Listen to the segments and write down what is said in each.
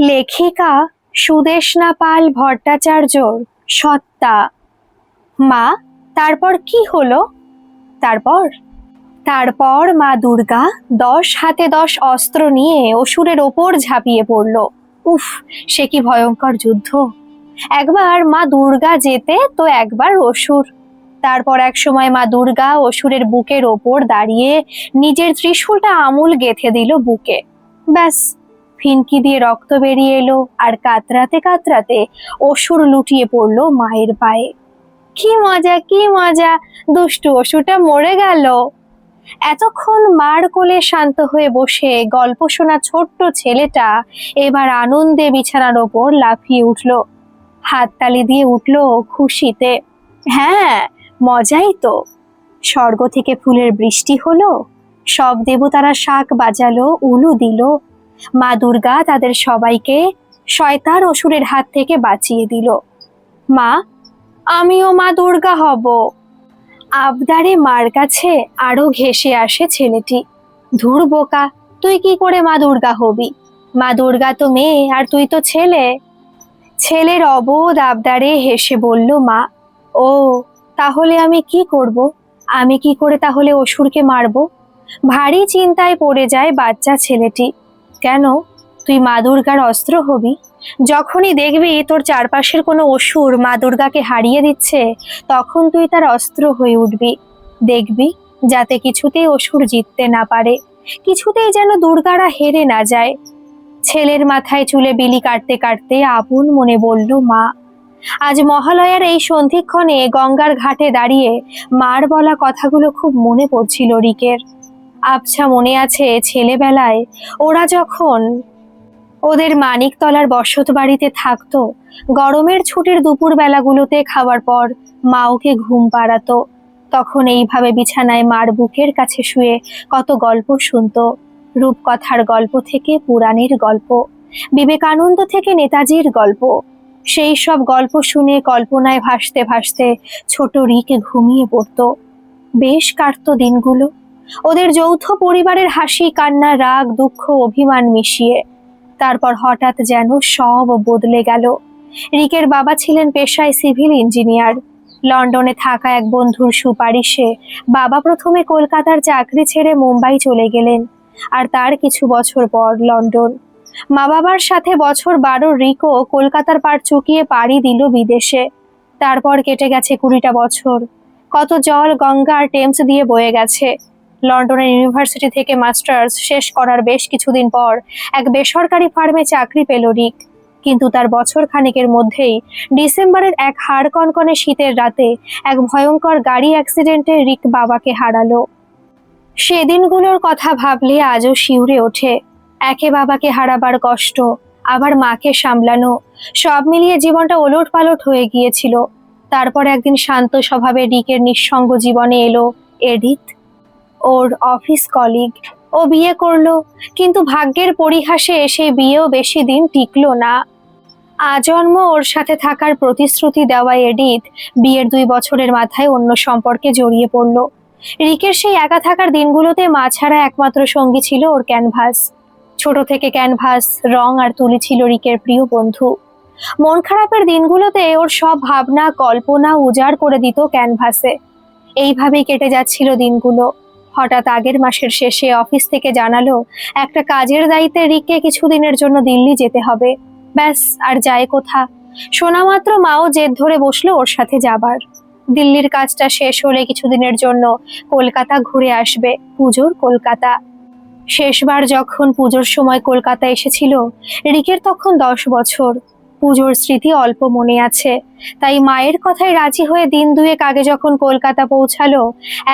লেখিকা সুদেশনা পাল ভট্টাচার্যর সত্তা। মা, তারপর কি হলো? তারপর? তারপর মা দুর্গা দশ হাতে দশ অস্ত্র নিয়ে অসুরের ওপর ঝাঁপিয়ে পড়ল। উফ, সে কি ভয়ঙ্কর যুদ্ধ। একবার মা দুর্গা যেতে তো একবার অসুর। তারপর এক সময় মা দুর্গা অসুরের বুকের ওপর দাঁড়িয়ে নিজের ত্রিশূলটা আমূল গেথে দিল বুকে। ব্যাস ফিনকি দিয়ে রক্ত বেরিয়ে এলো আর কাতরাতে কাতরাতে অসুর লুটিয়ে পড়ল মায়ের পায়ে। কি মজা কি মজা, দুষ্টু অসুরটা মরে গেল। এতক্ষণ মার কোলে শান্ত হয়ে বসে গল্প শোনা ছোট্ট ছেলেটা এবার আনন্দে বিছানার ওপর লাফিয়ে উঠল। হাততালি দিয়ে উঠল খুশিতে। হ্যাঁ মজাই তো। স্বর্গ থেকে ফুলের বৃষ্টি হলো, সব দেবতারা শাক বাজালো, উলু দিল মা দুর্গা তাদের সবাইকে শয়তান অসুরের হাত থেকে বাঁচিয়ে দিল। মা, আমিও মা দুর্গা হব। আবদারে মার কাছে আরও ঘেসে আসে ছেলেটি। ধুর বোকা, তুই কি করে মা দুর্গা হবি? মা দুর্গা তো মেয়ে, আর তুই তো ছেলে। ছেলের অবোধ আবদারে হেসে বলল, মা, ও, তাহলে আমি কি করব? আমি কি করে তাহলে অসুরকে মারব? ভারী চিন্তায় পড়ে যায় বাচ্চা ছেলেটি। কেন? তুই মা দুর্গার অস্ত্র হবি? যখনই দেখবি তোর চারপাশের কোনো অসুর মা দুর্গাকে হারিয়ে দিচ্ছে, তখন তুই তার অস্ত্র হয়ে উঠবি। দেখবি যাতে কিছুতেই অসুর জিততে না পারে, কিছুতেই যেন দুর্গারা হেরে না যায়। ছেলের মাথায় চুলে বিলি কাটতে কাটতে আপন মনে বলল, মা, আজ মহালয়ার এই সন্ধিক্ষণে গঙ্গার ঘাটে দাঁড়িয়ে মার বলা কথাগুলো খুব মনে পড়ছিল রিকের। আবছা মনে আছে ছেলেবেলায়? ওরা যখন ওদের মানিকতলার বসত বাড়িতে থাকতো, গরমের ছুটির দুপুর বেলাগুলোতে খাওয়ার পর মা ওকে ঘুম পাড়াতো। তখন এইভাবে বিছানায় মার বুকের কাছে শুয়ে কত গল্প শুনতো। রূপকথার গল্প থেকে পুরাণের গল্প, বিবেকানন্দ থেকে নেতাজির গল্প। সেই সব গল্প শুনে কল্পনায় ভাসতে ভাসতে ছোট রিকে ঘুমিয়ে পড়তো। বেশ কাটতো দিনগুলো। ওদের যৌথ পরিবারের হাসি, কান্না, রাগ, দুঃখ, অভিমান মিশিয়ে। তারপর হঠাৎ যেন সব বদলে গেল। রিকের বাবা ছিলেন পেশায় সিভিল ইঞ্জিনিয়ার। লন্ডনে থাকা এক বন্ধুর সুপারিশে বাবা প্রথমে কলকাতার চাকরি ছেড়ে মুম্বাই চলে গেলেন, আর তার কিছু বছর পর লন্ডন। মা বাবার সাথে বছর বারো রিকো কলকাতার পার চুকিয়ে পাড়ি দিল বিদেশে। তারপর কেটে গেছে কুড়িটা বছর। কত জল, গঙ্গা আর টেমস দিয়ে বয়ে গেছে। লন্ডনের ইউনিভার্সিটি থেকে মাস্টার্স শেষ করার বেশ কিছুদিন পর এক বেসরকারি ফার্মে চাকরি পেল রিক। কিন্তু তার বছর খানেকের মধ্যেই ডিসেম্বরের এক হাড় কনকনে শীতের রাতে এক ভয়ঙ্কর গাড়ি অ্যাক্সিডেন্টে রিক বাবাকে হারালো। সেদিনগুলোর কথা ভাবলে আজও শিউরে ওঠে। একে বাবাকে হারাবার কষ্ট, আবার মাকে সামলানো, সব মিলিয়ে জীবনটা ওলট পালট হয়ে গিয়েছিল। তারপর একদিন শান্ত স্বভাবে রিকের নিঃসঙ্গ জীবনে এলো এডিথ। ওর অফিস কলিগ ও বিয়ে করল, কিন্তু ভাগ্যের পরিহাসে সেই বিয়েও বেশি দিন টিকলো না। আজন্ম ওর সাথে থাকার প্রতিশ্রুতি দেওয়া এডিথ বিয়ের দুই বছরের মাথায় অন্য সম্পর্কে জড়িয়ে পড়ল। রিকের সেই একা থাকার দিনগুলোতে মা ছাড়া একমাত্র সঙ্গী ছিল ওর ক্যানভাস। ছোট থেকে ক্যানভাস, রং আর তুলি ছিল রিকের প্রিয় বন্ধু। মন খারাপের দিনগুলোতে ওর সব ভাবনা, কল্পনা উজাড় করে দিত ক্যানভাসে। এইভাবেই কেটে যাচ্ছিল দিনগুলো। হঠাৎ আগের মাসের শেষে অফিস থেকে জানালো, একটা কাজের দায়িত্বে রিককে কিছুদিনের জন্য দিল্লি যেতে হবে। ব্যাস, আর যায় কোথা? শোনা মাত্র মাও জেদ ধরে বসল ওর সাথে যাবার। দিল্লির কাজটা শেষ হলে কিছুদিনের জন্য কলকাতা ঘুরে আসবে, পুজোর কলকাতা। শেষবার যখন পুজোর সময় কলকাতা এসেছিল, রিকের তখন দশ বছর। পুজোর স্মৃতি অল্প মনে আছে। তাই মায়ের কথায় রাজি হয়ে দিন দুয়েক আগে যখন কলকাতা পৌঁছালো,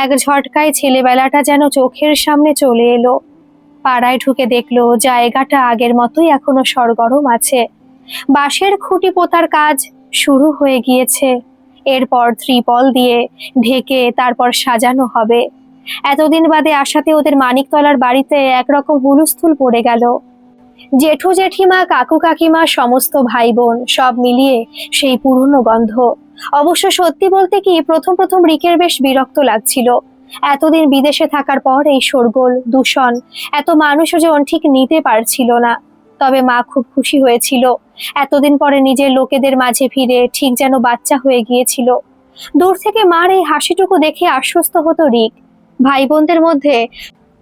এক ঝটকায় ছেলেবেলাটা যেন চোখের সামনে চলে এলো। পাড়ায় ঢুকে দেখল জায়গাটা আগের মতোই এখনও সরগরম আছে। বাঁশের খুঁটি পোতার কাজ শুরু হয়ে গিয়েছে। এরপর ত্রিপল দিয়ে ঢেকে তারপর সাজানো হবে। এতদিন বাদে আসাতে ওদের মানিকতলার বাড়িতে একরকম হুলুস্থুল পড়ে গেল। জেঠু জেঠিমা, কাকু কাকিমা, সমস্ত ভাই বোন সব মিলিয়ে সেই পুরনো গন্ধ। অবশ্য সত্যি বলতে কি, প্রথম প্রথম রিকের বেশ বিরক্ত লাগছিল। এতদিন বিদেশে থাকার পর এই শোরগোল, দূষণ, এত মানুষজন ঠিক নিতে পারছিল না। তবে মা খুব খুশি হয়েছিল। এতদিন পরে নিজের লোকেদের মাঝে ফিরে ঠিক যেন বাচ্চা হয়ে গিয়েছিল। দূর থেকে মার এই হাসিটুকু দেখে আশ্বস্ত হতো রিক। ভাই বোনদের মধ্যে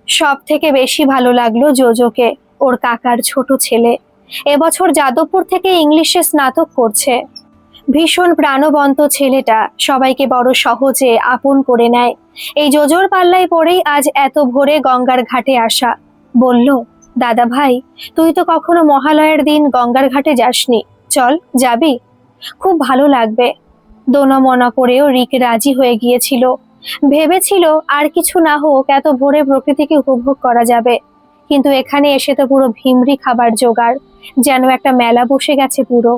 সব থেকে বেশি ভালো লাগল জোজোকে। ওর কাকার ছোট ছেলে। এবছর যাদবপুর থেকে ইংলিশে স্নাতক করছে। ভীষণ প্রাণবন্ত ছেলেটা সবাইকে বড় সহজে আপন করে নেয়। এই জোজোর পাল্লায় পড়েই আজ এত ভোরে গঙ্গার ঘাটে আসা। বলল, দাদা ভাই, তুই তো কখনো মহালয়ার দিন গঙ্গার ঘাটে যাসনি। চল, যাবি? খুব ভালো লাগবে। দোনমনা করেও রিক রাজি হয়ে গিয়েছিল। ভেবেছিল, আর কিছু না হোক, এত ভোরে প্রকৃতিকে উপভোগ করা যাবে। কিন্তু এখানে এসে তো পুরো ভিমরি খাবার জোগাড়, যেন একটা মেলা বসে গেছে পুরো।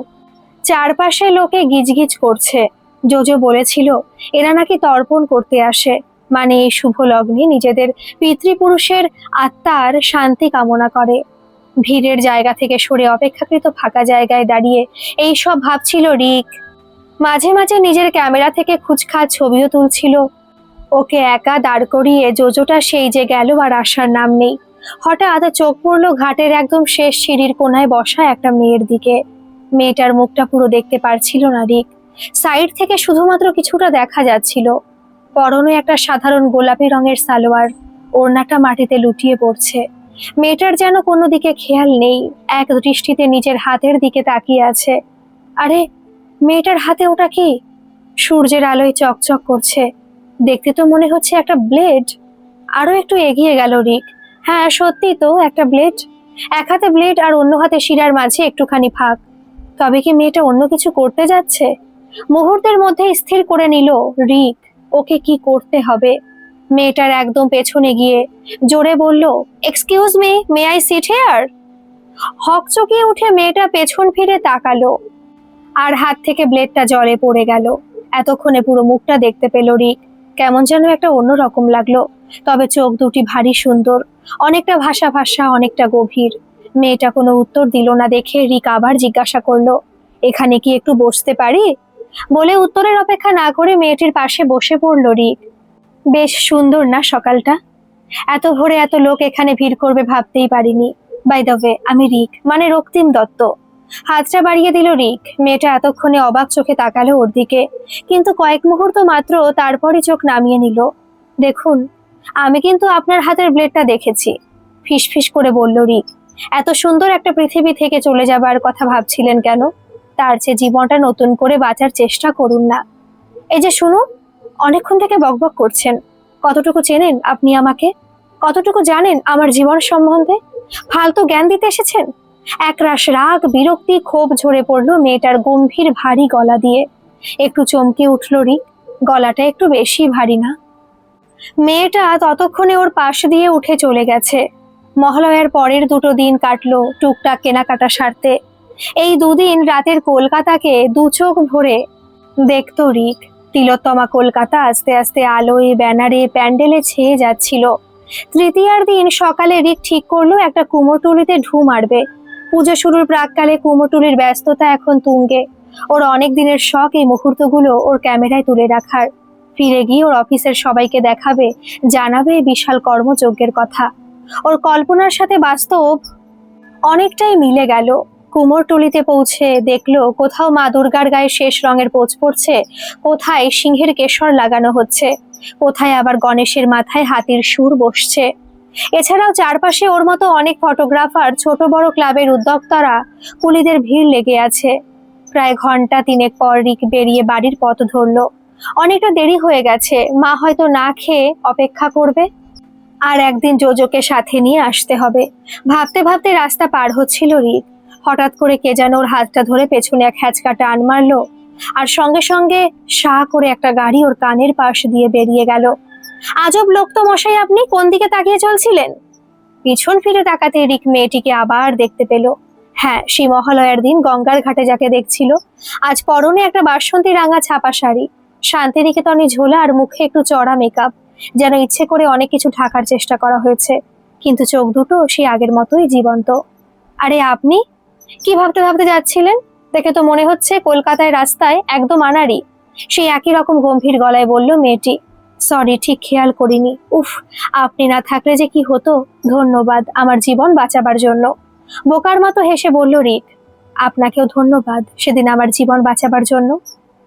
চারপাশে লোকে গিজগিজ করছে। জোজো বলেছিল, এরা নাকি তর্পণ করতে আসে। মানে এই শুভ লগ্নে নিজেদের পিতৃপুরুষের আত্মার শান্তি কামনা করে। ভিড়ের জায়গা থেকে সরে অপেক্ষাকৃত ফাঁকা জায়গায় দাঁড়িয়ে এই সব ভাবছিল রিক। মাঝে মাঝে নিজের ক্যামেরা থেকে খুচখাচ ছবিও তুলছিল। ওকে একা দাঁড় করিয়ে জোজোটা সেই যে গেল আর আসার নাম নেই। হঠাৎ চোখ পড়ল ঘাটের একদম শেষ সিঁড়ির কোনায় বসা একটা মেয়ের দিকে। মেয়েটার মুখটা পুরো দেখতে পারছিল না রিক। সাইড থেকে শুধুমাত্র কিছুটা দেখা যাচ্ছিল। পরনে একটা সাধারণ গোলাপি রঙের সালোয়ার, ওড়নাটা মাটিতে লুটিয়ে পড়ছে। মেয়েটার যেন কোনো দিকে খেয়াল নেই, এক দৃষ্টিতে নিজের হাতের দিকে তাকিয়ে আছে। আরে, মেয়েটার হাতে ওটা কি? সূর্যের আলোয় চকচক করছে। দেখতে তো মনে হচ্ছে একটা ব্লেড। আরও একটু এগিয়ে গেল রিক। হ্যাঁ সত্যি তো, একটা ব্লেড এক হাতে ব্লেড আর অন্য হাতে শিরার মাঝে একটুখানি ফাঁক। তবে কি মেয়েটা অন্য কিছু করতে যাচ্ছে? মুহূর্তের মধ্যে স্থির করে নিল, রিক, ওকে কি করতে হবে? মেয়েটার একদম পেছনে গিয়ে জোরে বলল excuse me may I sit here হকচকিয়ে উঠে মেয়েটা পেছন ফিরে তাকালো আর হাত থেকে ব্লেডটা জলে পড়ে গেল। এতক্ষণে পুরো মুখটা দেখতে পেল রিক। কেমন যেন একটা অন্যরকম লাগল। তবে চোখ দুটি ভারী সুন্দর। অনেকটা ভাষা ভাষা, অনেকটা গভীর। মেয়েটা কোনো উত্তর দিল না দেখে রিক আবার জিজ্ঞাসা করল, এখানে কি একটু বসতে পারি? বলে উত্তরের অপেক্ষা না করে মেয়েটির পাশে বসে পড়ল রিক। বেশ সুন্দর না সকালটা? এত ভোরে এত লোক এখানে ভিড় করবে ভাবতেই পারিনি। বাই দ্য ওয়ে আমি রিক মানে রক্তিম দত্ত। হাতটা বাড়িয়ে দিল রিক। মেয়েটা এতক্ষণে অবাক চোখে তাকালো ওর দিকে। কিন্তু কয়েক মুহূর্ত মাত্র তারপরই চোখ নামিয়ে নিল। দেখুন, আমি কিন্তু আপনার হাতের ব্লেডটা দেখেছি। ফিসফিস করে বলল রিক, এত সুন্দর একটা পৃথিবী থেকে চলে যাবার কথা ভাবছিলেন কেন? তার চেয়ে জীবনটা নতুন করে বাঁচার চেষ্টা করুন না। এই যে শুনুন, অনেকক্ষণ থেকে বকবক করছেন। কতটুকু চেনেন আপনি আমাকে? কতটুকু জানেন আমার জীবন সম্বন্ধে? ফালতু জ্ঞান দিতে এসেছেন? একরাশ রাগ, বিরক্তি, ক্ষোভ ঝরে পড়ল মেয়েটার গম্ভীর ভারী গলা দিয়ে। একটু চমকে উঠল রিক, গলাটা একটু বেশি ভারী না। মেয়েটা ততক্ষণে ওর পাশ দিয়ে উঠে চলে গেছে। মহালয়ার পরের দুটো দিন কাটলো টুকটাক কেনাকাটা সারতে। এই দুদিন রাতের কলকাতাকে দু চোখ ভরে দেখতো রিক। তিলোত্তমা কলকাতা আস্তে আস্তে আলোয়, ব্যানারে, প্যান্ডেলে ছেয়ে যাচ্ছিল। তৃতীয়ার দিন সকালে রিক ঠিক করল একটা কুমোরটুলিতে ঢু মারবে। পুজো শুরুর প্রাককালে কুমোরটুলির ব্যস্ততা এখন তুঙ্গে। ওর অনেক দিনের শখ এই মুহূর্তগুলো ওর ক্যামেরায় তুলে রাখার। ফিরে গিয়ে ওর অফিসের সবাইকে দেখাবে, জানাবে বিশাল কর্মযজ্ঞের কথা। ওর কল্পনার সাথে বাস্তব অনেকটাই মিলে গেল। কুমোরটুলিতে পৌঁছে দেখল কোথাও মা দুর্গার গায়ে শেষ রঙের পোচ পড়ছে, কোথায় সিংহের কেশর লাগানো হচ্ছে, কোথায় আবার গণেশের মাথায় হাতির সুর বসছে। এছাড়াও চারপাশে ওর মতো অনেক ফটোগ্রাফার ছোট বড় ক্লাবের উদ্যোক্তারা কুলিদের ভিড় লেগে আছে। প্রায় ঘণ্টা তিনেক পর রিক বেরিয়ে বাড়ির পথ ধরলো। অনেকটা দেরি হয়ে গেছে, মা হয়তো না খেয়ে অপেক্ষা করবে। আর একদিন জোজোকে সাথে নিয়ে আসতে হবে। ভাবতে ভাবতে রাস্তা পার হচ্ছিল রিক। হঠাৎ করে কে যেন ওর হাতটা ধরে পেছনে এক হ্যাচকা টান মারলো। আর সঙ্গে সঙ্গে সাহ করে একটা গাড়ি ওর কানের পাশ দিয়ে বেরিয়ে গেল। আজব লোক তো মশাই আপনি কোন দিকে তাকিয়ে চলছিলেন? পিছন ফিরে তাকাতে রিক মেয়েটিকে আবার দেখতে পেল। হ্যাঁ সেই মহালয়ার দিন গঙ্গার ঘাটে যাকে দেখছিল। আজ পরনে একটা বাসন্তী রাঙা ছাপা শাড়ি। শান্তিনিকেতনে ঝোলা আর মুখে একটু চড়া মেকআপ যেন ইচ্ছে করে অনেক কিছু ঢাকার চেষ্টা করা হয়েছে। কিন্তু চোখ দুটো সেই আগের মতোই জীবন্ত। আরে আপনি? কি ভাবতে ভাবতে যাচ্ছিলেন? দেখে তো মনে হচ্ছে কলকাতায় রাস্তায় একদম আনারি সেই একই রকম গম্ভীর গলায় বলল মেয়েটি সরি ঠিক খেয়াল করিনি। উফ, আপনি না থাকলে যে কি হতো? ধন্যবাদ আমার জীবন বাঁচাবার জন্য। বোকার মতো হেসে বলল, রিক, আপনাকেও ধন্যবাদ সেদিন আমার জীবন বাঁচাবার জন্য।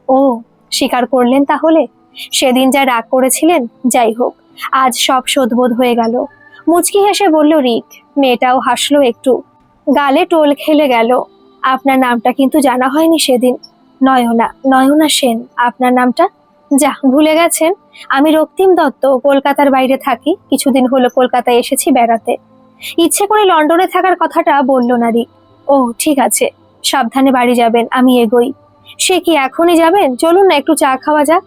ও, স্বীকার করলেন তাহলে? সেদিন যা রাগ করেছিলেন, যাই হোক, আজ সব শোধবোধ হয়ে গেল। মুচকি হেসে বলল, রিক, মেয়েটাও হাসলো একটু। গালে টোল খেলে গেল। আপনার নামটা কিন্তু জানা হয়নি সেদিন। নয়না নয়না সেন, আপনার নামটা? যা, ভুলে গেছেন? আমি রক্তিম দত্ত, কলকাতার বাইরে থাকি। কিছুদিন হলো কলকাতায় এসেছি বেড়াতে। ইচ্ছে করে লন্ডনে থাকার কথাটা বলল না রিক। ও, ঠিক আছে। সাবধানে বাড়ি যাবেন, আমি এগোই। সে কি এখনই যাবেন? চলুন না, একটু চা খাওয়া যাক।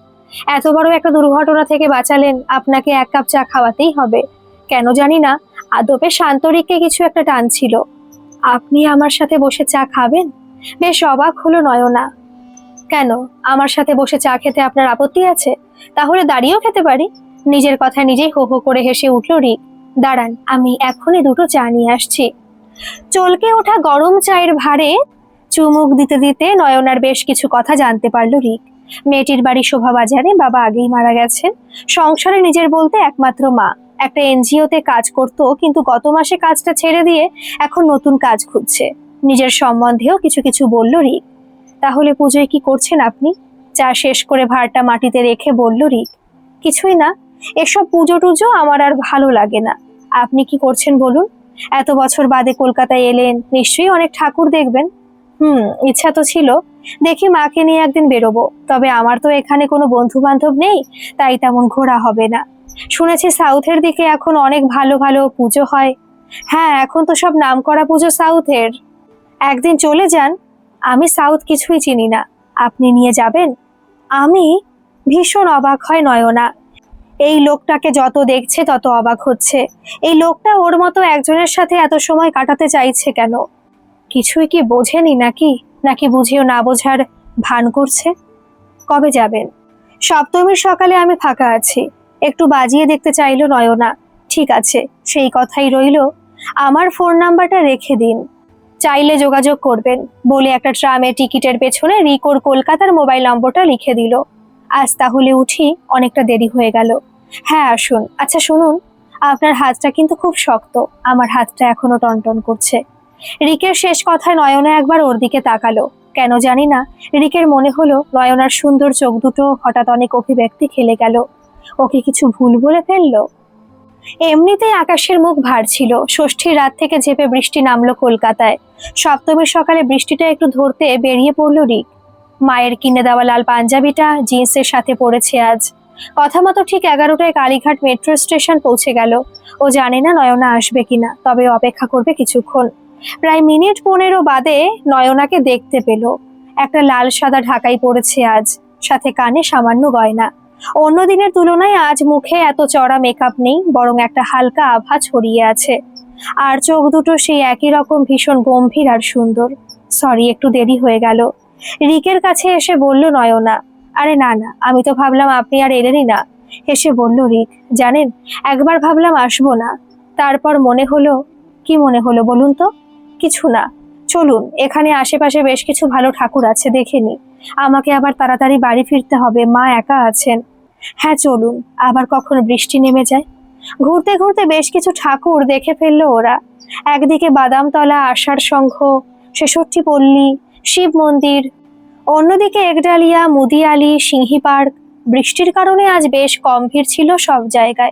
এত বড় একটা দুর্ঘটনা থেকে বাঁচালেন, আপনাকে এক কাপ চা খাওয়াতেই হবে। কেন জানি না, আদপে শান্তরিককে কিছু একটা টান ছিল আপনি আমার সাথে বসে চা খাবেন? বেশ অবাক হলো নয়না। কেন? আমার সাথে বসে চা খেতে আপনার আপত্তি আছে? তাহলে দাঁড়িয়েও খেতে পারি। নিজের কথা নিজেই হো হো করে হেসে উঠল রিক দাঁড়ান, আমি এখনই দুটো চা নিয়ে আসছি। চলকে ওঠা গরম চায়ের ভারে চুমুক দিতে দিতে নয়নার বেশ কিছু কথা জানতে পারল রিক মেয়েটির বাড়ি শোভা বাজারে বাবা আগেই মারা গেছেন। সংসারে নিজের বলতে একমাত্র মা। একটা এনজিওতে কাজ করত, কিন্তু গত মাসে কাজটা ছেড়ে দিয়ে এখন নতুন কাজ খুঁজছে। নিজের সম্বন্ধেও কিছু কিছু বলল রিক তাহলে পুজোয় কি করছেন আপনি? চা শেষ করে ভাড়টা মাটিতে রেখে বলল, রিক, কিছুই না। এসব পুজো টুজো আমার আর ভালো লাগে না। আপনি কি করছেন বলুন? এত বছর বাদে কলকাতায় এলেন, নিশ্চয়ই অনেক ঠাকুর দেখবেন। হুম, ইচ্ছা তো ছিল। দেখি মাকে নিয়ে একদিন বেরোবো। তবে আমার তো এখানে কোনো বন্ধু বান্ধব নেই, তাই তেমন ঘোরা হবে না। শুনেছি সাউথের দিকে এখন অনেক ভালো ভালো পুজো হয়। হ্যাঁ এখন তো সব নামকরা পুজো সাউথের। একদিন চলে যান আমি সাউথ কিছুই চিনি না। আপনি নিয়ে যাবেন? আমি ভীষণ অবাক হয় নয়না। এই লোকটাকে যত দেখছে তত অবাক হচ্ছে। এই লোকটা ওর মতো একজনের সাথে এত সময় কাটাতে চাইছে কেন? কিছুই কি বোঝেনি নাকি? নাকি বুঝিও না বোঝার ভান করছে? কবে যাবেন? সপ্তমীর সকালে আমি ফাঁকা আছি। একটু বাজিয়ে দেখতে চাইলো নয়না। ঠিক আছে, সেই কথাই রইল। আমার ফোন নাম্বারটা রেখে দিন। চাইলে যোগাযোগ করবেন। বলে একটা ট্রামে টিকিটের পেছনে রিকোর কলকাতার মোবাইল নম্বরটা লিখে দিল। আজ তাহলে উঠি, অনেকটা দেরি হয়ে গেল। হ্যাঁ আসুন। আচ্ছা শুনুন, আপনার হাতটা কিন্তু খুব শক্ত। আমার হাতটা এখনও টনটন করছে। রিকের শেষ কথায় নয়না একবার ওর দিকে তাকালো। কেন জানি না, রিকের মনে হলো নয়নার সুন্দর চোখ দুটো হঠাৎ অনেক অভিব্যক্তি খেলে গেল। ওকে কিছু ভুল বলে ফেলল? এমনিতেই আকাশের মুখ ভার ছিল। ষষ্ঠীর রাত থেকে ঝেপে বৃষ্টি নামলো কলকাতায়। সপ্তমীর সকালে বৃষ্টিটা একটু ধরতে বেরিয়ে পড়ল রিক। মায়ের কিনে দেওয়া লাল পাঞ্জাবিটা জিন্সের সাথে পড়েছে আজ। কথা মতো ঠিক এগারোটায় কালীঘাট মেট্রো স্টেশন পৌঁছে গেল। ও জানে না নয়না আসবে কিনা, তবে অপেক্ষা করবে কিছুক্ষণ। প্রায় মিনিট পনেরো বাদে নয়নাকে দেখতে পেল। একটা লাল সাদা ঢাকাই পড়েছে আজ, সাথে কানে সামান্য গয়না। অন্য দিনের তুলনায় আজ মুখে এত চড়া মেকআপ নেই, বরং একটা হালকা আভা ছড়িয়ে আছে। আর চোখ দুটো সেই একই রকম ভীষণ গম্ভীর আর সুন্দর। সরি একটু দেরি হয়ে গেল। রিকের কাছে এসে বলল, নয়না। আরে না না, আমি তো ভাবলাম আপনি আর এলেনই না। এসে বলল রিক, জানেন, একবার ভাবলাম আসব না। তারপর মনে হলো, কি মনে হলো বলুন তো? কিছু না। চলুন, এখানে আশেপাশে বেশ কিছু ভালো ঠাকুর আছে, দেখে নি আমাকে আবার তাড়াতাড়ি বাড়ি ফিরতে হবে, মা একা আছেন। হ্যাঁ চলুন। আবার কখন বৃষ্টি নেমে যায়? ঘুরতে ঘুরতে বেশ কিছু ঠাকুর দেখে ফেলল ওরা। একদিকে বাদামতলা আষাঢ় সংঘ ছেষট্টি পল্লী, শিব মন্দির। অন্যদিকে একডালিয়া মুদি মুদিয়ালি, সিংহি পার্ক। বৃষ্টির কারণে আজ বেশ কম ভিড় ছিল সব জায়গায়।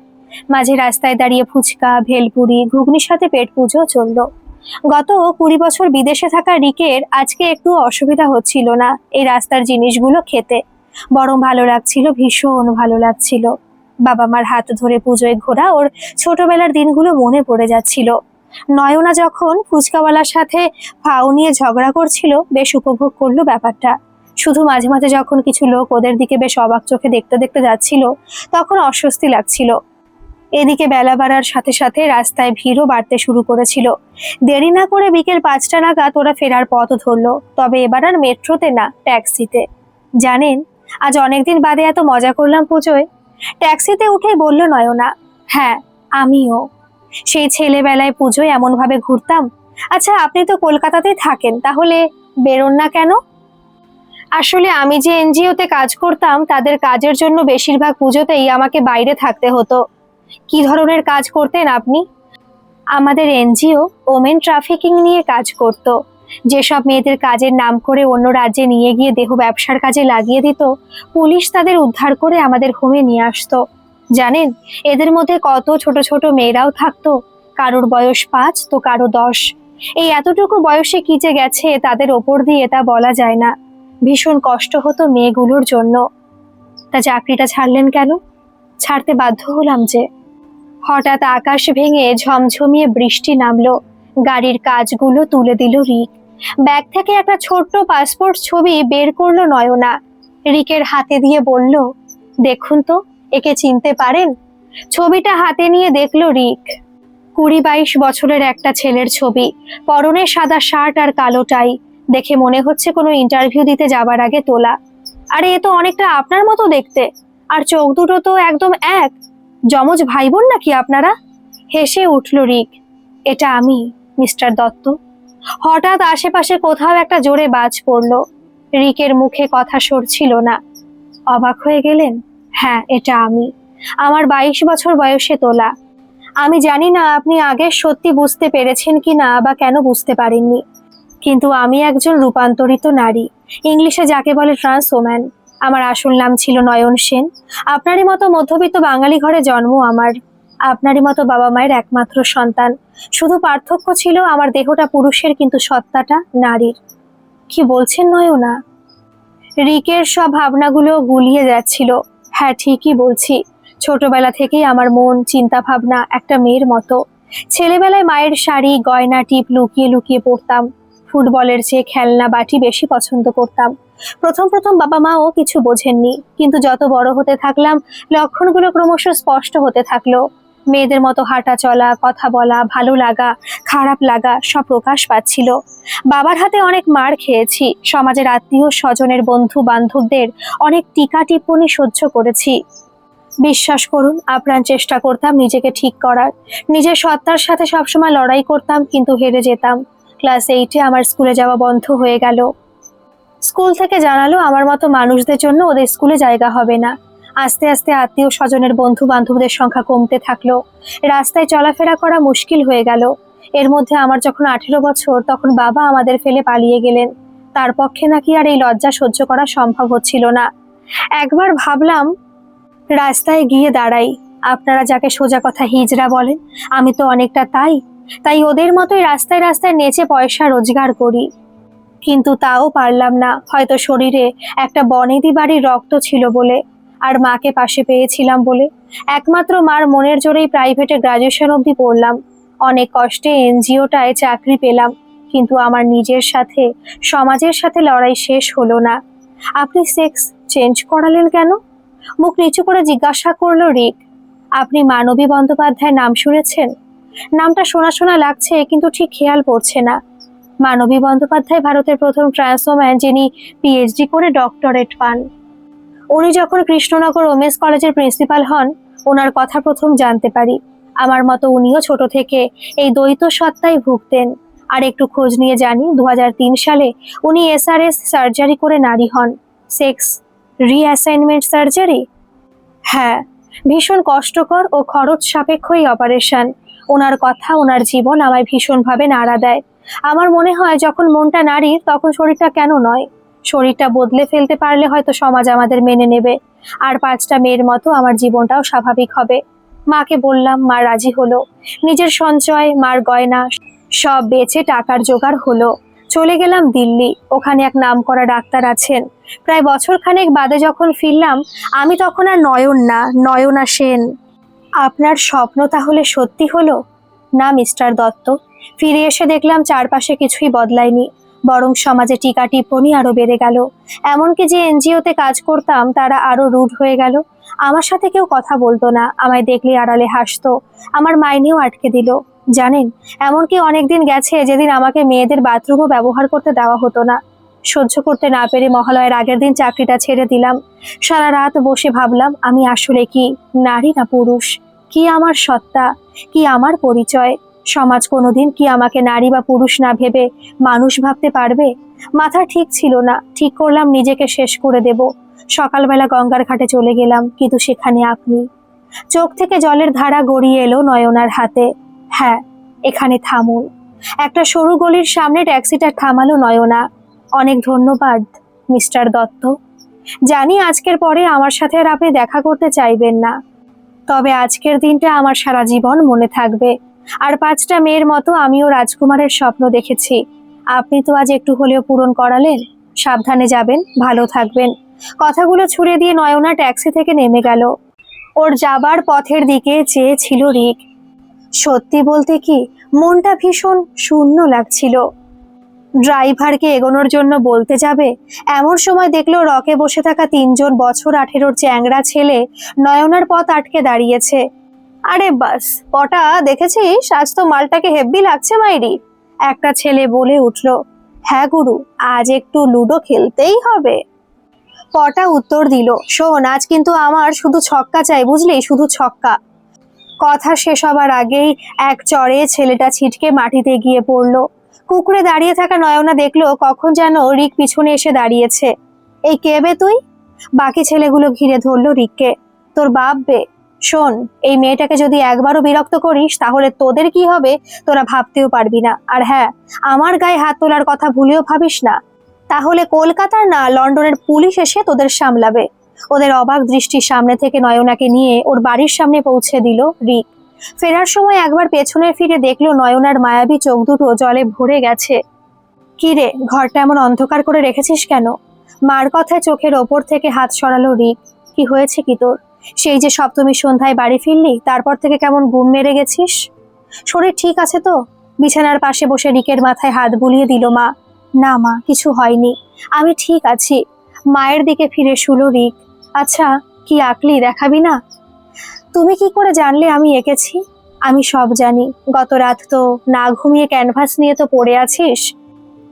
মাঝে রাস্তায় দাঁড়িয়ে ফুচকা, ভেলপুরি, ঘুগনির সাথে পেট পুজো চলল। গত কুড়ি বছর বিদেশে থাকা রিকের আজকে একটু অসুবিধা হচ্ছিল না এই রাস্তার জিনিসগুলো খেতে। বরং ভালো লাগছিল, ভীষণ ভালো লাগছিল। বাবা মার হাত ধরে পুজোয় ঘোরা ওর ছোটবেলার দিনগুলো মনে পড়ে যাচ্ছিল। নয়না যখন ফুচকাওয়ালার সাথে ফাউ নিয়ে ঝগড়া করছিল, বেশ উপভোগ করল ব্যাপারটা। শুধু মাঝে মাঝে যখন কিছু লোক ওদের দিকে বেশ অবাক চোখে দেখতে দেখতে যাচ্ছিল, তখন অস্বস্তি লাগছিল। এদিকে বেলা বাড়ার সাথে সাথে রাস্তায় ভিড়ও বাড়তে শুরু করেছিল। দেরি না করে বিকেল পাঁচটা নাগাদ ওরা ফেরার পথ ধরলো, তবে এবার আর মেট্রোতে না, ট্যাক্সিতে। জানেন আজ অনেকদিন বাদে এত মজা করলাম পুজোয়। ট্যাক্সিতে উঠে বলল নয়না হ্যাঁ আমিও। সেই ছেলেবেলায় পুজোয় এমনভাবে ঘুরতাম। আচ্ছা আপনি তো কলকাতাতেই থাকেন, তাহলে বেরোন না কেন? আসলে আমি যে এনজিওতে কাজ করতাম, তাদের কাজের জন্য বেশিরভাগ পুজোতেই আমাকে বাইরে থাকতে হতো। কি ধরনের কাজ করতেন আপনি? আমাদের এনজিও ওমেন ট্রাফিকিং নিয়ে কাজ করত। যেসব মেয়েদের কাজের নাম করে অন্য রাজ্যে নিয়ে গিয়ে দেহ ব্যবসার কাজে লাগিয়ে দিত, পুলিশ তাদের উদ্ধার করে আমাদের হোমে নিয়ে আসতো। জানেন, এদের মধ্যে কত ছোট ছোট মেয়েরাও থাকতো। কারোর বয়স পাঁচ, তো কারও দশ। এই এতটুকু বয়সে কি যে গেছে, তাদের ওপর দিয়ে তা বলা যায় না। ভীষণ কষ্ট হতো মেয়েগুলোর জন্য। তা চাকরিটা ছাড়লেন কেন? ছাড়তে বাধ্য হলাম যে। হঠাৎ আকাশ ভেঙে ঝমঝমিয়ে বৃষ্টি নামলো। গাড়ির কাজগুলো তুলে দিল রিক। ব্যাগ থেকে একটা ছোট্ট পাসপোর্ট ছবি বের করল নয়না। রিকের হাতে দিয়ে বলল, দেখুন তো, একে চিনতে পারেন? ছবিটা হাতে নিয়ে দেখল রিক। কুড়ি বাইশ বছরের একটা ছেলের ছবি, পরনে সাদা শার্ট আর কালো টাই। দেখে মনে হচ্ছে কোনো ইন্টারভিউ দিতে যাবার আগে তোলা। আরে, এ তো অনেকটা আপনার মতো দেখতে। আর চোখ দুটো তো একদম এক। যমজ ভাই বোন নাকি আপনারা? হেসে উঠল রিক। এটা আমি, মিস্টার দত্ত। হঠাৎ আশেপাশে কোথাও একটা জোরে বাজ পড়ল। রিকের মুখে কথা সরছিল না। অবাক হয়ে গেলেন হ্যাঁ এটা আমি। আমার বাইশ বছর বয়সে তোলা। আমি জানি না আপনি আগে সত্যি বুঝতে পেরেছেন কি না বা কেন বুঝতে পারেননি। কিন্তু আমি একজন রূপান্তরিত নারী। ইংলিশে যাকে বলে ট্রান্স ওম্যান। আমার আসল নাম ছিল নয়ন সেন। আপনারই মতো মধ্যবিত্ত বাঙালি ঘরে জন্ম আমার। আপনারই মতো বাবা মায়ের একমাত্র সন্তান। শুধু পার্থক্য ছিল আমার দেহটা পুরুষের, কিন্তু সত্তাটা নারীর। কি বলছেন নয়না? রিকের সব ভাবনাগুলো গুলিয়ে যাচ্ছিল। হ্যাঁ ঠিকই বলছি। ছোটবেলা থেকেই আমার মন চিন্তা ভাবনা একটা মেয়ের মতো। ছেলেবেলায় মায়ের শাড়ি, গয়না, টিপ লুকিয়ে লুকিয়ে পড়তাম ফুটবলের চেয়ে খেলনা, বাটি বেশি পছন্দ করতাম। প্রথম প্রথম বাবা মাও কিছু বোঝেননি, কিন্তু যত বড় হতে থাকলাম, লক্ষণগুলো ক্রমশ স্পষ্ট হতে থাকল। মেয়েদের মতো হাঁটা চলা, কথা বলা, ভালো লাগা, খারাপ লাগা সব প্রকাশ পাচ্ছিল। বাবার হাতে অনেক মার খেয়েছি। সমাজের আত্মীয় স্বজনের বন্ধু বান্ধবদের অনেক টিকা টিপ্পণী সহ্য করেছি। বিশ্বাস করুন, আপ্রাণ চেষ্টা করতাম নিজেকে ঠিক করার। নিজের সত্তার সাথে সবসময় লড়াই করতাম, কিন্তু হেরে যেতাম। ক্লাস এইটে আমার স্কুলে যাওয়া বন্ধ হয়ে গেল। স্কুল থেকে জানালো, আমার মতো মানুষদের জন্য ওদের স্কুলে জায়গা হবে না। আস্তে আস্তে আত্মীয় স্বজনের বন্ধু বান্ধবদের সংখ্যা কমতে থাকল। রাস্তায় চলাফেরা করা মুশকিল হয়ে গেল। এর মধ্যে আমার যখন আঠেরো বছর, তখন বাবা আমাদের ফেলে পালিয়ে গেলেন। তার পক্ষে নাকি আর এই লজ্জা সহ্য করা সম্ভব হচ্ছিল না। একবার ভাবলাম, রাস্তায় গিয়ে দাঁড়াই। আপনারা যাকে সোজা কথা হিজড়া বলেন, আমি তো অনেকটা তাই। তাই ওদের মতোই রাস্তায় রাস্তায় নেচে পয়সা রোজগার করি। কিন্তু তাও পারলাম না। হয়তো শরীরে একটা বনেদি বাড়ির রক্ত ছিল বলে। আর মাকে পাশে পেয়েছিলাম বলে। একমাত্র মার মনের জোরেই প্রাইভেটে গ্রাজুয়েশন অবধি পড়লাম। অনেক কষ্টে এনজিওটায় চাকরি পেলাম, কিন্তু আমার নিজের সাথে, সমাজের সাথে লড়াই শেষ হলো না। আপনি সেক্স চেঞ্জ করালেন কেন? মুখ নিচু করে জিজ্ঞাসা করল রিক। আপনি মানবী বন্দ্যোপাধ্যায় নাম শুনেছেন? নামটা শোনা শোনা লাগছে, কিন্তু ঠিক খেয়াল পড়ছে না। মানবী বন্দ্যোপাধ্যায় ভারতের প্রথম ট্রান্সওম্যান যিনি পিএইচডি করে ডক্টরেট পান। উনি যখন কৃষ্ণনগর ওমেন্স কলেজের প্রিন্সিপাল হন, ওনার কথা প্রথম জানতে পারি। আমার মতো উনিও ছোট থেকে এই দ্বৈত সত্তায় ভুগতেন। আর একটু খোঁজ নিয়ে জানি দু হাজার তিন সালে উনি এসআরএস সার্জারি করে নারী হন। Sex, reassignment surgery? হ্যাঁ ভীষণ কষ্টকর ও খরচ সাপেক্ষ এই অপারেশন। ওনার কথা, ওনার জীবন আমায় ভীষণভাবে নাড়া দেয়। আমার মনে হয়, যখন মনটা নারীর, তখন শরীরটা কেন নয়? শরীরটা বদলে ফেলতে পারলে হয়তো সমাজ আমাদের মেনে নেবে। আর পাঁচটা মেয়ের মতো আমার জীবনটাও স্বাভাবিক হবে। মাকে বললাম, মা রাজি হলো। নিজের সঞ্চয়, মার গয়না, সব বেচে টাকার জোগাড় হলো। চলে গেলাম দিল্লি। ওখানে এক নামকরা ডাক্তার আছেন। প্রায় বছর খানেক বাদে যখন ফিরলাম, আমি তখন আর নয়ন না, নয়না সেন। আপনার স্বপ্ন তাহলে সত্যি হলো? না, মিস্টার দত্ত। ফিরে এসে দেখলাম চারপাশে কিছুই বদলায়নি। বরং সমাজে টিকা টিপ্পণী আরও বেড়ে গেল। এমনকি যে এনজিওতে কাজ করতাম, তারা আরও রুড হয়ে গেল। আমার সাথে কেউ কথা বলতো না, আমায় দেখলে আড়ালে হাসতো, আমার মাইনেও আটকে দিল। জানেন, এমনকি অনেকদিন গেছে যেদিন আমাকে মেয়েদের বাথরুমও ব্যবহার করতে দেওয়া হতো না। সহ্য করতে না পেরে মহালয়ের আগের দিন চাকরিটা ছেড়ে দিলাম। সারা রাত বসে ভাবলাম, আমি আসলে কি, নারী না পুরুষ? কি আমার সত্তা? কি আমার পরিচয়? সমাজ কোনোদিন কি আমাকে নারী বা পুরুষ না ভেবে মানুষ ভাবতে পারবে? মাথা ঠিক ছিল না। ঠিক করলাম, নিজেকে শেষ করে দেব। সকালবেলা গঙ্গার ঘাটে চলে গেলাম, কিন্তু সেখানে আপনি। চোখ থেকে জলের ধারা গড়িয়ে এলো নয়নার হাতে। হ্যাঁ এখানে থামুন। একটা সরু গলির সামনে ট্যাক্সিটা থামালো নয়না। অনেক ধন্যবাদ, মিস্টার দত্ত। জানি আজকের পরে আমার সাথে আর আপনি দেখা করতে চাইবেন না। তবে আজকের দিনটা আমার সারা জীবন মনে থাকবে। আর পাঁচটা মেয়ের মতো আমিও রাজকুমারের স্বপ্ন দেখেছি। আপনি তো আজ একটু হলেও পূরণ করালেন। সাবধানে যাবেন, ভালো থাকবেন। কথাগুলো ছুড়ে দিয়ে নয়না ট্যাক্সি থেকে নেমে গেল। ওর যাবার পথের দিকে চেয়েছিল রিক। সত্যি বলতে কি, মনটা ভীষণ শূন্য লাগছিল। ড্রাইভারকে এগোনোর জন্য বলতে যাবে, এমন সময় দেখল রকে বসে থাকা তিনজন বছর আঠেরোর চ্যাংরা ছেলে নয়নার পথ আটকে দাঁড়িয়েছে। আরে বাস পটা দেখেছিস? আজ তো মালটাকে হেব্বি লাগছে মাইরি। একটা ছেলে বলে উঠল হ্যাঁ গুরু, আজ একটু লুডো খেলতেই হবে। পটা উত্তর দিল, শোন, আজ কিন্তু আমার শুধু ছক্কা চাই, বুঝলি? শুধু ছক্কা। কথা শেষ হবার আগেই এক চড়ে ছেলেটা ছিটকে মাটিতে গিয়ে পড়ল। কুকুরে দাঁড়িয়ে থাকা নয়না দেখল কখন যেন রিক পিছনে এসে দাঁড়িয়েছে। এই কে বে তুই? বাকি ছেলেগুলো ঘিরে ধরলো রিককে। তোর বাপ বে। শোন, এই মেয়েটাকে যদি একবারও বিরক্ত করিস, তাহলে তোদের কি হবে? তোরা ভাবতেও পারবি না। আর হ্যাঁ আমার গায়ে হাত তোলার কথা ভুলেও ভাবিস না। তাহলে কলকাতার না লন্ডনের পুলিশ এসে তোদের সামলাবে। ওদের অবাক দৃষ্টির সামনে থেকে নয়নাকে নিয়ে ওর বাড়ির সামনে পৌঁছে দিল রিক। ফেরার সময় একবার পেছনে ফিরে দেখল নয়নার মায়াবী চোখ দুটো জলে ভরে গেছে। কি রে, ঘরটা এমন অন্ধকার করে রেখেছিস কেন? মার কথায় চোখের ওপর থেকে হাত সরালো রিক। কি হয়েছে কি তোর? সেই যে সপ্তমী সন্ধ্যায় বাড়ি ফিরলি, তারপর থেকে কেমন ঘুম মেরে গেছিস? শরীর ঠিক আছে তো? বিছানার পাশে বসে রিকের মাথায় হাত বুলিয়ে দিল মা, না মা, কিছু হয়নি। আমি ঠিক আছি। মায়ের দিকে ফিরে শুলো রিক। আচ্ছা কি আঁকলি, দেখাবি না? তুমি কি করে জানলে আমি এঁকেছি? আমি সব জানি। গত রাত তো না ঘুমিয়ে ক্যানভাস নিয়ে তো পড়ে আছিস?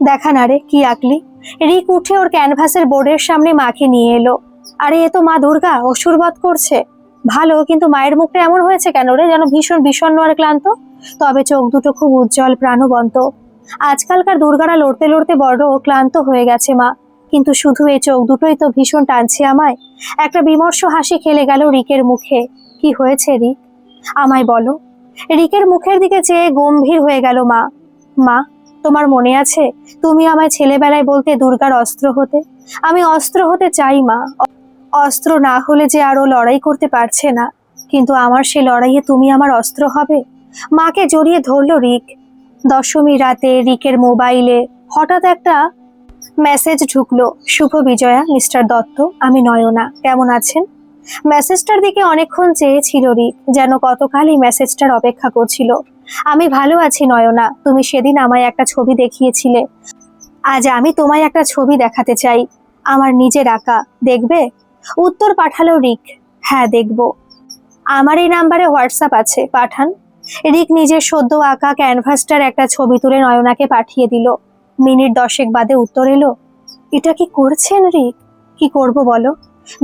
দেখা না রে, কি আঁকলি? রিক উঠে ওর ক্যানভাসের বোর্ডের সামনে মাকে নিয়ে এলো। আরে এ তো মা দুর্গা অসুরবধ করছে। ভালো, কিন্তু মায়ের মুখটা এমন হয়েছে কেন রে? যেন ভীষণ বিষণ্ণ আর ক্লান্ত। তবে চোখ দুটো খুব উজ্জ্বল, প্রাণবন্ত। আজকালকার দুর্গারা লড়তে লড়তে বড় ক্লান্ত হয়ে গেছে মা। কিন্তু শুধু এই চোখ দুটোই তো ভীষণ টানছে আমায়। একটা বিমর্ষ হাসি খেলে গেল রিকের মুখে। কি হয়েছে রিক? আমায় বলো। রিকের মুখের দিকে চেয়ে গম্ভীর হয়ে গেল মা। মা, তোমার মনে আছে? তুমি আমায় ছেলেবেলায় বলতে দুর্গার অস্ত্র হতে। আমি অস্ত্র হতে চাই মা। অস্ত্র না হলে যে আরও লড়াই করতে পারছে না। কিন্তু আমার সে লড়াইয়ে তুমি আমার অস্ত্র হবে। মাকে জড়িয়ে ধরলো রিক। দশমী রাতে রিকের মোবাইলে হঠাৎ একটা মেসেজ ঢুকলো। শুভ বিজয়া, মিস্টার দত্ত, আমি নয়না। কেমন আছেন? মেসেজটার দিকে অনেকক্ষণ চেয়েছিল রিক, যেন কতকালই মেসেজটার অপেক্ষা করছিল। আমি ভালো আছি নয়না, তুমি সেদিন আমায় একটা ছবি দেখিয়েছিলে। আজ আমি তোমায় একটা ছবি দেখাতে চাই। আমার নিজের আঁকা, দেখবে? উত্তর পাঠালো রিক। হ্যাঁ দেখব। আমার এই নাম্বারে হোয়াটসঅ্যাপ আছে, পাঠান। রিক নিজের সদ্য আঁকা ক্যানভাসটার একটা ছবি তুলে নয়নাকে পাঠিয়ে দিল। মিনিট দশেক বাদে উত্তর এলো, এটা কি করছেন রিক? কি করব বলো?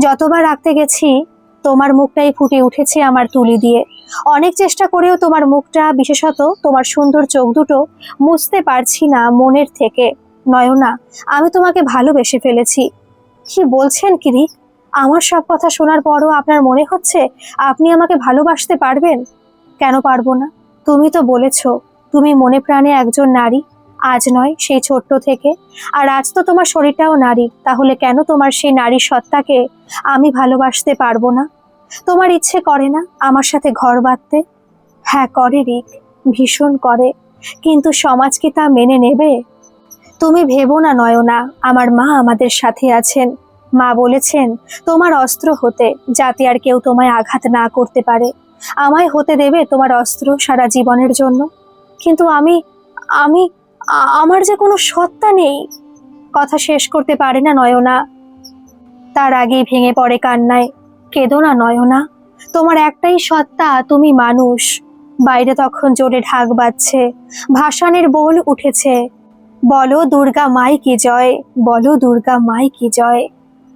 যতবার আঁকতে গেছি, তোমার মুখটাই ফুটে উঠেছে আমার তুলি দিয়ে। অনেক চেষ্টা করেও তোমার মুখটা, বিশেষত তোমার সুন্দর চোখ দুটো, মুছতে পারছি না মনের থেকে। নয়না, আমি তোমাকে ভালোবেসে ফেলেছি। কি বলছেন কি রিক? আমার সব কথা শোনার পরও আপনার মনে হচ্ছে আপনি আমাকে ভালোবাসতে পারবেন? কেন পারব না? তুমি তো বলেছ, তুমি মনে প্রাণে একজন নারী। আজ নয়, সেই ছোট্ট থেকে। আর আজ তো তোমার শরীরটাও নারী। তাহলে কেন তোমার সেই নারী সত্তাকে আমি ভালোবাসতে পারব না? তোমার ইচ্ছে করে না আমার সাথে ঘর বাঁধতে? হ্যাঁ করে রিক, ভীষণ করে। কিন্তু সমাজ কি তা মেনে নেবে? তুমি ভেবো না নয়না, আমার মা আমাদের সাথে আছেন। মা বলেছেন, তোমার অস্ত্র হতে, যাতে আর কেউ তোমায় আঘাত না করতে পারে। আমায় হতে দেবে তোমার অস্ত্র সারা জীবনের জন্য। কিন্তু আমি আমি আমার যে কোনো সত্তা নেই কথা শেষ করতে পারে না নয়না। তার আগেই ভেঙে পড়ে কান্নায়। কেঁদো না নয়না। তোমার একটাই সত্তা, তুমি মানুষ। বাইরে তখন জোরে ঢাক বাজছে। ভাসানের বোল উঠেছে। বলো দুর্গা মাই কি জয়? বলো দুর্গা মাই কি জয়?